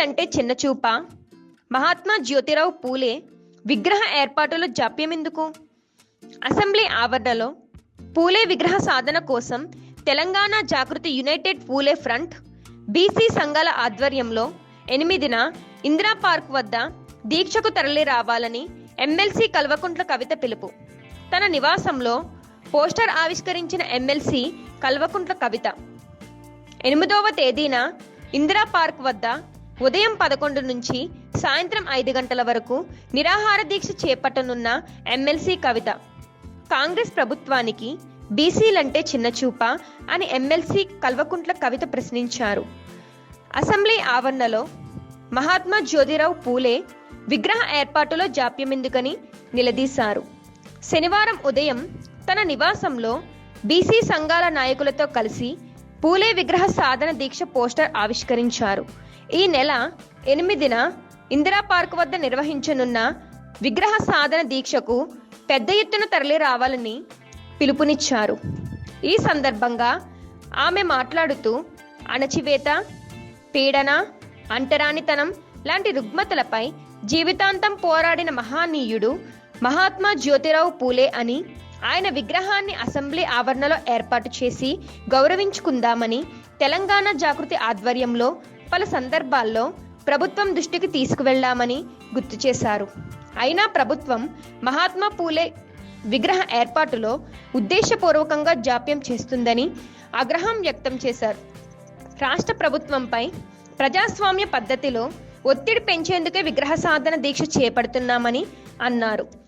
అంటే చిన్న చూప? మహాత్మా జ్యోతిరావు పూలే విగ్రహ ఏర్పాటులో జాప్యం ఎందుకు అసెంబ్లీ ఆవరణలో పూలే విగ్రహ సాధన కోసం Telangana Jagruthi united Phule front BC సంఘాల ఆధ్వర్యంలో ఎనిమిదిన ఇందిరా పార్క్ వద్ద దీక్షకు తరలి రావాలని ఎమ్మెల్సీ కల్వకుంట్ల కవిత పిలుపు. తన నివాసంలో పోస్టర్ ఆవిష్కరించిన ఎమ్మెల్సీ కల్వకుంట్ల కవిత. ఎనిమిదవ తేదీన ఇందిరా పార్క్ వద్ద ఉదయం పదకొండు నుంచి సాయంత్రం ఐదు గంటల వరకు నిరాహార దీక్ష చేపట్టనున్న ఎమ్మెల్సీ కవిత. కాంగ్రెస్ ప్రభుత్వానికి బీసీలంటే చిన్నచూప అని ఎమ్మెల్సీ కల్వకుంట్ల కవిత ప్రశ్నించారు. అసెంబ్లీ ఆవరణలో మహాత్మా జ్యోతిరావు పూలే విగ్రహ ఏర్పాటులో జాప్యమెందుకని నిలదీశారు. శనివారం ఉదయం తన నివాసంలో బీసీ సంఘాల నాయకులతో కలిసి పూలే విగ్రహ సాధన దీక్ష పోస్టర్ ఆవిష్కరించారు. ఈ నెల ఎనిమిదిన ఇందిరా పార్క్ వద్ద నిర్వహించనున్న విగ్రహ సాధన దీక్షకు పెద్ద ఎత్తున తరలి రావాలని పిలుపునిచ్చారు. ఈ సందర్భంగా ఆమె మాట్లాడుతూ అణచివేత పీడన అంటరానితనం లాంటి రుగ్మతలపై జీవితాంతం పోరాడిన మహానీయుడు మహాత్మా జ్యోతిరావు పూలే అని ఆయన విగ్రహాన్ని అసెంబ్లీ ఆవరణలో ఏర్పాటు చేసి గౌరవించుకుందామని తెలంగాణ జాగృతి ఆధ్వర్యంలో పలు సందర్భాల్లో ప్రభుత్వం దృష్టికి తీసుకువెళ్ళామని గుర్తు చేశారు. అయినా ప్రభుత్వం మహాత్మా పూలే విగ్రహ ఏర్పాటులో ఉద్దేశపూర్వకంగా జాప్యం చేస్తుందని ఆగ్రహం వ్యక్తం చేశారు. రాష్ట్ర ప్రభుత్వంపై ప్రజాస్వామ్య పద్ధతిలో ఒత్తిడి పెంచేందుకే విగ్రహ సాధన దీక్ష చేపడుతున్నామని అన్నారు.